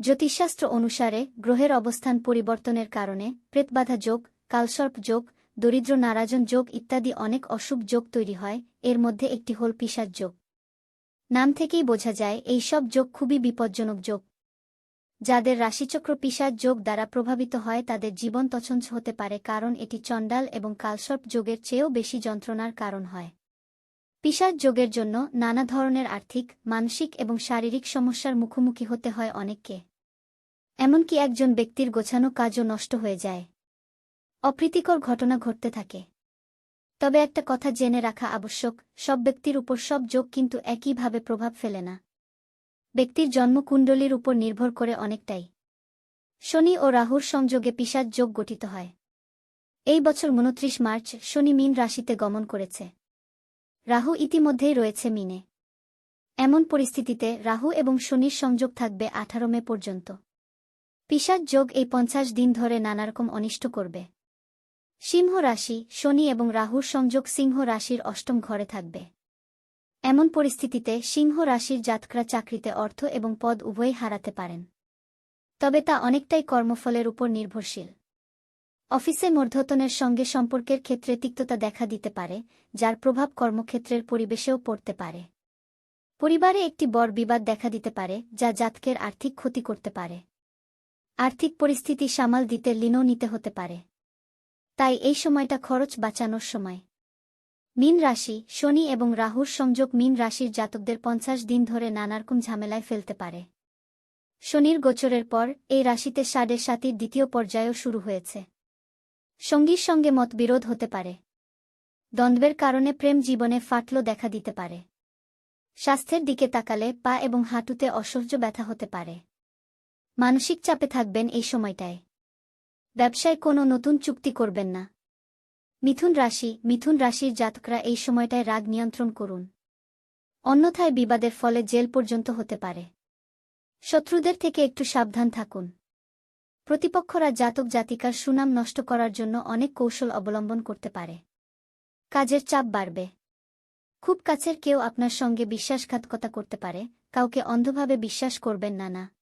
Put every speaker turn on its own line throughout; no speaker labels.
জ্যোতিষশাস্ত্র অনুসারে গ্রহের অবস্থান পরিবর্তনের কারণে প্রেতবাধা যোগ, কালসর্প যোগ, দরিদ্র নারাজন যোগ ইত্যাদি অনেক অশুভ যোগ তৈরি হয়, এর মধ্যে একটি হল পিসাজ যোগ। নাম থেকেই বোঝা যায়, এই সব যোগ খুবই বিপজ্জনক যোগ। যাদের রাশিচক্র পিসাজ যোগ দ্বারা প্রভাবিত হয় তাদের জীবন তছঞ্চ হতে পারে কারণ এটি চণ্ডাল এবং কালসর্প যোগের চেয়েও বেশি যন্ত্রণার কারণ হয়। পিসাজ যোগের জন্য নানা ধরনের আর্থিক, মানসিক এবং শারীরিক সমস্যার মুখোমুখি হতে হয় অনেককে। এমনকি একজন ব্যক্তির গোছানো কাজও নষ্ট হয়ে যায়। অপ্রীতিকর ঘটনা ঘটতে থাকে। তবে একটা কথা জেনে রাখা আবশ্যক, সব ব্যক্তির উপর সব যোগ কিন্তু একইভাবে প্রভাব ফেলে না। ব্যক্তির জন্মকুণ্ডলীর উপর নির্ভর করে অনেকটাই। শনি ও রাহুর সংযোগে পিসাজ যোগ গঠিত হয়। এই বছর উনত্রিশ মার্চ শনি মীন রাশিতে গমন করেছে। রাহু ইতিমধ্যেই রয়েছে মিনে। এমন পরিস্থিতিতে রাহু এবং শনির সংযোগ থাকবে আঠারো মে পর্যন্ত। পিসাজ যোগ এই পঞ্চাশ দিন ধরে নানারকম অনিষ্ট করবে। সিংহ রাশি, শনি এবং রাহুর সংযোগ সিংহ রাশির অষ্টম ঘরে থাকবে। এমন পরিস্থিতিতে সিংহ রাশির জাতকরা চাকরিতে অর্থ এবং পদ উভয়ই হারাতে পারেন। তবে তা অনেকটাই কর্মফলের উপর নির্ভরশীল। অফিসে মূর্ধতনের সঙ্গে সম্পর্কের ক্ষেত্রে তিক্ততা দেখা দিতে পারে, যার প্রভাব কর্মক্ষেত্রের পরিবেশেও পড়তে পারে। পরিবারে একটি বড় বিবাদ দেখা দিতে পারে, যা জাতকের আর্থিক ক্ষতি করতে পারে। আর্থিক পরিস্থিতি সামাল দিতে লিনও নিতে হতে পারে। তাই এই সময়টা খরচ বাঁচানোর সময়। মিন রাশি, শনি এবং রাহুর সংযোগ মিন রাশির জাতকদের পঞ্চাশ দিন ধরে নানারকম ঝামেলায় ফেলতে পারে। শনির গোচরের পর এই রাশিতে সাড়ে সাতির দ্বিতীয় পর্যায়ও শুরু হয়েছে। সঙ্গীর সঙ্গে মতবিরোধ হতে পারে। দ্বন্দ্বের কারণে প্রেম জীবনে ফাটল দেখা দিতে পারে। স্বাস্থ্যের দিকে তাকালে পা এবং হাঁটুতে অসহ্য ব্যথা হতে পারে। মানসিক চাপে থাকবেন এই সময়টায়। ব্যবসায় কোনো নতুন চুক্তি করবেন না। মিথুন রাশি, মিথুন রাশির জাতকরা এই সময়টায় রাগ নিয়ন্ত্রণ করুন। অন্যথায় বিবাদের ফলে জেল পর্যন্ত হতে পারে। শত্রুদের থেকে একটু সাবধান থাকুন। প্রতিপক্ষরা জাতক জাতিকার সুনাম নষ্ট করার জন্য অনেক কৌশল অবলম্বন করতে পারে। কাজের চাপ বাড়বে। খুব কাছের কেউ আপনার সঙ্গে বিশ্বাসঘাতকতা করতে পারে, কাউকে অন্ধভাবে বিশ্বাস করবেন না না।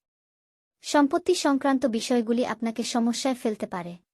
সম্পত্তি সংক্রান্ত বিষয়গুলি আপনাকে সমস্যায় ফেলতে পারে।